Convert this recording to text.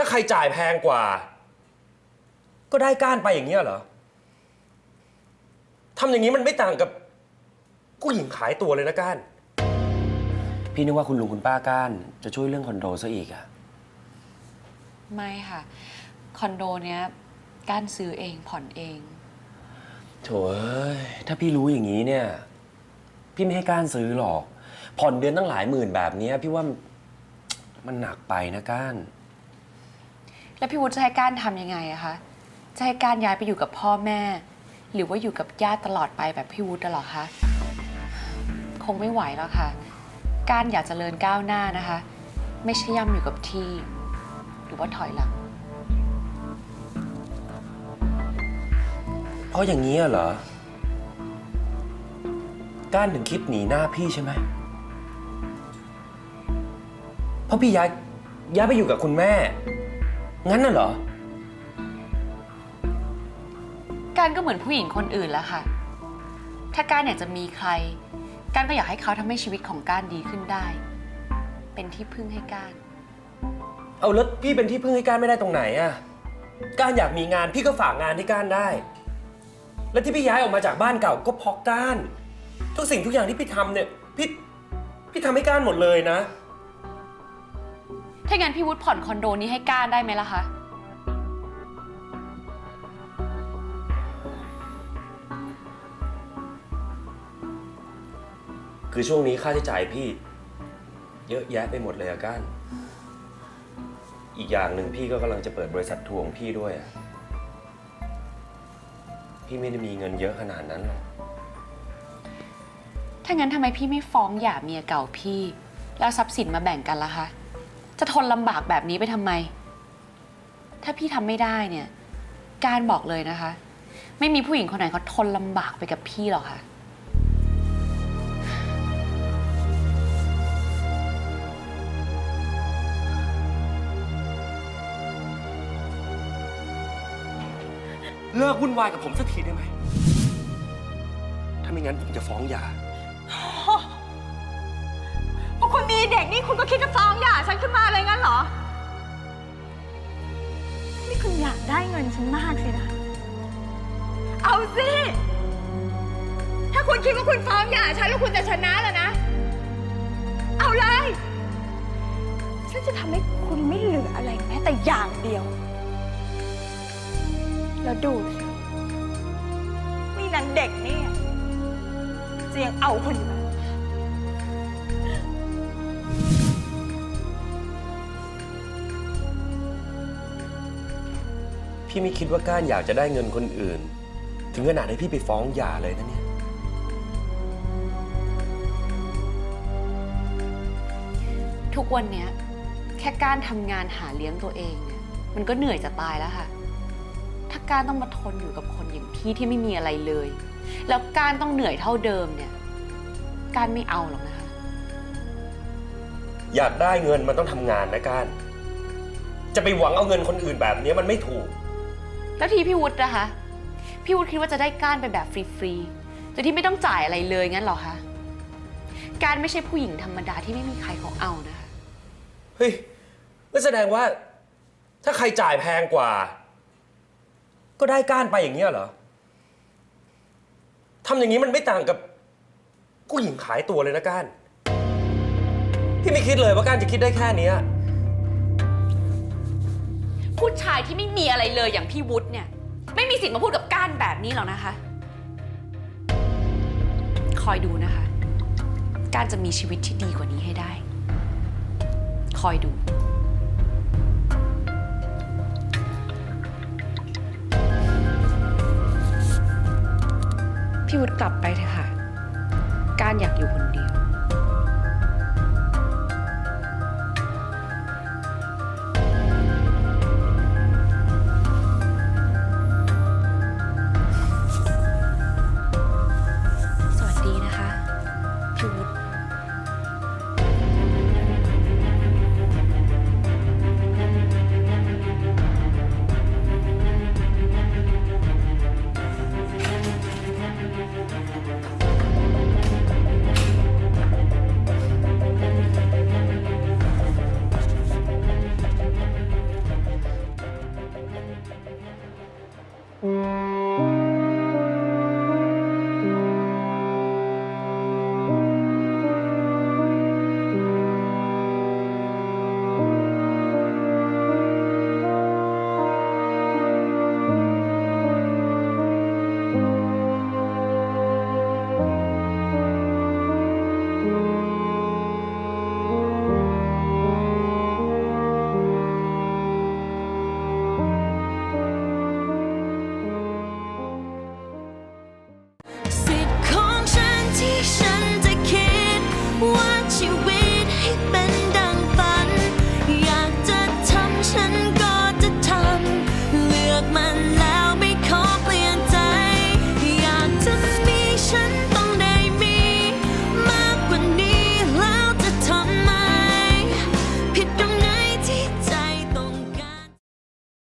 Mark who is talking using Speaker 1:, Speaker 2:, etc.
Speaker 1: ถ้าใครจ่ายแพงกว่า ก็ได้ก้านไปอย่างเงี้ยเหรอทำอย่างนี้มันไม่ต่างกับผู้หญิงขายตัวเลยนะก้าน พี่นึกว่าคุณลุงคุณป้าก้านจะช่วยเรื่องคอนโดซะอีกอะ
Speaker 2: ไม่ค่ะ คอนโดเนี้ยก้านซื้อเองผ่อนเอง
Speaker 1: โถเอ้ยถ้าพี่รู้อย่างนี้เนี่ย พี่ไม่ให้ก้านซื้อหรอก ผ่อนเดือนตั้งหลายหมื่นแบบเนี้ยพี่ว่ามันมันหนักไปนะก้าน
Speaker 2: แล้วพี่วุฒิจะให้ก้านทำยังไงอะคะจะให้ก้านย้ายไปอยู่กับพ่อแม่ หรือว่าอยู่กับญาติตลอดไปแบบพี่วุฒิเหรอคะคงไม่ไหวแล้วค่ะ ก้านอยากจเจริญก้าวหน้านะคะ ไม่ใช่ย่ำอยู่กับที่ หรือว่าถอยหลัง
Speaker 1: เพราะอย่างนี้เหรอ ก้านถึงคิดหนีหน้าพี่ใช่ไหมเพราะพี่ย้ายย้ายไปอยู่กับคุณแม่ งั้นน่ะเหรอ
Speaker 2: การก็เหมือนผู้หญิงคนอื่นแล้วค่ะ ถ้าการอยากจะมีใคร การก็อยากให้เขาทำให้ชีวิตของการดีขึ้นได้ เป็นที่พึ่งให้การ
Speaker 1: เอาแล้วพี่เป็นที่พึ่งให้ก้านไม่ได้ตรงไหนอะก้านอยากมีงานพี่ก็ฝากงานที่ก้านได้ และที่พี่ย้ายออกมาจากบ้านเก่าก็เพราะก้านทุกสิ่งทุกอย่างที่พี่ทำเนี่ยพี่พี่ทำให้ก้านหมดเลยนะ
Speaker 2: ถ้างั้นพี่วุฒิผ่อนคอนโดนี้ให้การได้ไหมล่ะคะ
Speaker 1: คือช่วงนี้ค่าใช้จ่ายพี่ เยอะแยะไปหมดเลยอะก้าน อีกอย่างหนึ่งพี่ก็กำลังจะเปิดบริษัททัวร์ของพี่ด้วยอะพี่ไม่ได้มีเงินเยอะขนาดนั้นหรอก
Speaker 2: ถ้างั้นทำไมพี่ไม่ฟ้องหย่าเมียเก่าพี่ แล้วทรัพย์สินมาแบ่งกันล่ะคะ จะทนลำบากแบบนี้ไปทำไม ถ้าพี่ทำไม่ได้เนี่ย การบอกเลยนะคะ ไม่มีผู้หญิงคนไหนเขาทนลำบากไปกับพี่หรอกค่ะ
Speaker 1: เลิกวุ่นวายกับผมสักทีได้ไหม ถ้าไม่งั้นผมจะฟ้องหย่า
Speaker 3: มีเด็กนี่คุณก็คิดจะฟ้องหย่าฉันขึ้นมาเลยงั้นเหรอ นี่คุณอยากได้เงินฉันมากสินะ เอาสิ ถ้าคุณคิดว่าคุณฟ้องหย่าฉันแล้วคุณจะชนะแล้วนะ เอาเลย ฉันจะทำให้คุณไม่เหลืออะไรแม้แต่อย่างเดียว แล้วดูสิมีนางเด็กนี่จะยังเอาคุณอยู่
Speaker 1: พี่ไม่คิดว่าก้านอยากจะได้เงินคนอื่น ถึงขนาดให้พี่ไปฟ้องหย่าเลยนะเนี่ย
Speaker 2: ทุกวันเนี้ยแค่การทำงานหาเลี้ยงตัวเองเนี่ยมันก็เหนื่อยจะตายแล้วค่ะ ถ้าการต้องมาทนอยู่กับคนอย่างพี่ที่ไม่มีอะไรเลย แล้วการต้องเหนื่อยเท่าเดิมเนี่ย การไม่เอาหรอกนะคะ
Speaker 1: อยากได้เงินมันต้องทำงานนะก้าน จะไปหวังเอาเงินคนอื่นแบบนี้มันไม่ถูก
Speaker 2: แล้วทีพี่วุฒินะคะ พี่วุฒิคิดว่าจะได้ก้านไปแบบฟรีๆแต่ที่ไม่ต้องจ่ายอะไรเลยงั้นเหรอคะการไม่ใช่ผู้หญิงธรรมดาที่ไม่มีใครเขาเอานะคะ
Speaker 1: เฮ้ยนั่แสดงว่า ถ้าใครจ่ายแพงกว่า ก็ได้ก้านไปอย่างเงี้ยเหรอทำอย่างนี้มันไม่ต่างกับผู้หญิงขายตัวเลยนะก้านพี่ไม่คิดเลยว่าก้านจะคิดได้แค่เนี้ย
Speaker 2: ผู้ชายที่ไม่มีอะไรเลยอย่างพี่วุฒิเนี่ย ไม่มีสิทธิ์มาพูดกับก้านแบบนี้หรอกนะคะ คอยดูนะคะ ก้านจะมีชีวิตที่ดีกว่านี้ให้ได้ คอยดู พี่วุฒิกลับไปเถอะค่ะกาญอยากอยู่คนเดียว